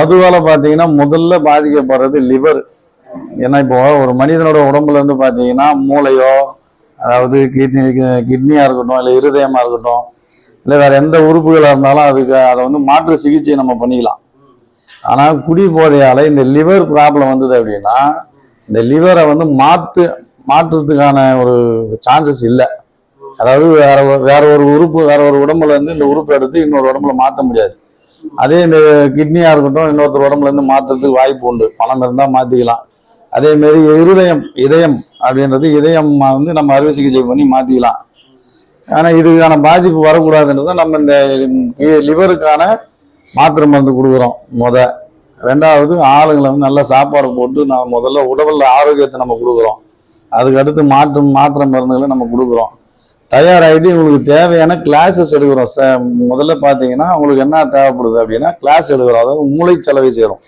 மதுவால பார்த்தீங்கன்னா முதல்ல பாதிக்கப்படுறது லிவர் ஏன்னா இப்போ ஒரு மனிதனோட உடம்புல இருந்து பார்த்தீங்கன்னா மூளையோ அதாவது கிட்னி கிட்னியாக இருக்கட்டும் இல்லை இருதயமாக இருக்கட்டும் இல்லை வேறு எந்த உறுப்புகளாக இருந்தாலும் அதுக்கு அதை வந்து மாற்று சிகிச்சை நம்ம பண்ணிக்கலாம். ஆனால் குடி போதையால் இந்த லிவர் ப்ராப்ளம் வந்தது அப்படின்னா இந்த லிவரை வந்து மாற்று மாற்றுறதுக்கான ஒரு சான்சஸ் இல்லை. அதாவது வேற வேற ஒரு உறுப்பு வேற ஒரு உடம்புல இருந்து இந்த உறுப்பு எடுத்து இன்னொரு உடம்புல மாற்ற முடியாது. அதே இந்த கிட்னியாக இருக்கட்டும் இன்னொருத்தர் உடம்புலேருந்து மாற்றுறதுக்கு வாய்ப்பு உண்டு. பணம் இருந்தால் மாற்றிக்கலாம் அதேமாரி இருதயம் இதயம் அப்படின்றது இதயம் வந்து நம்ம அறுவை சிகிச்சை பண்ணி மாற்றிக்கலாம் ஆனால் இதுக்கான பாதிப்பு வரக்கூடாதுன்றது நம்ம இந்த லிவருக்கான மாத்திரை மருந்து கொடுக்குறோம் முத. ரெண்டாவது ஆளுங்களை வந்து நல்லா சாப்பாடு போட்டு நான் முதல்ல உடலில் ஆரோக்கியத்தை நம்ம கொடுக்குறோம். அதுக்கு அடுத்து மாற்று மாத்திரை மருந்துகளை நம்ம கொடுக்குறோம். தயாராகிட்டு உங்களுக்கு தேவையான கிளாஸஸ் எடுக்கிறோம். ச முதல்ல பார்த்தீங்கன்னா அவங்களுக்கு என்ன தேவைப்படுது அப்படின்னா கிளாஸ் எடுக்கிறோம். அதாவது மூளை செலவை செய்கிறோம்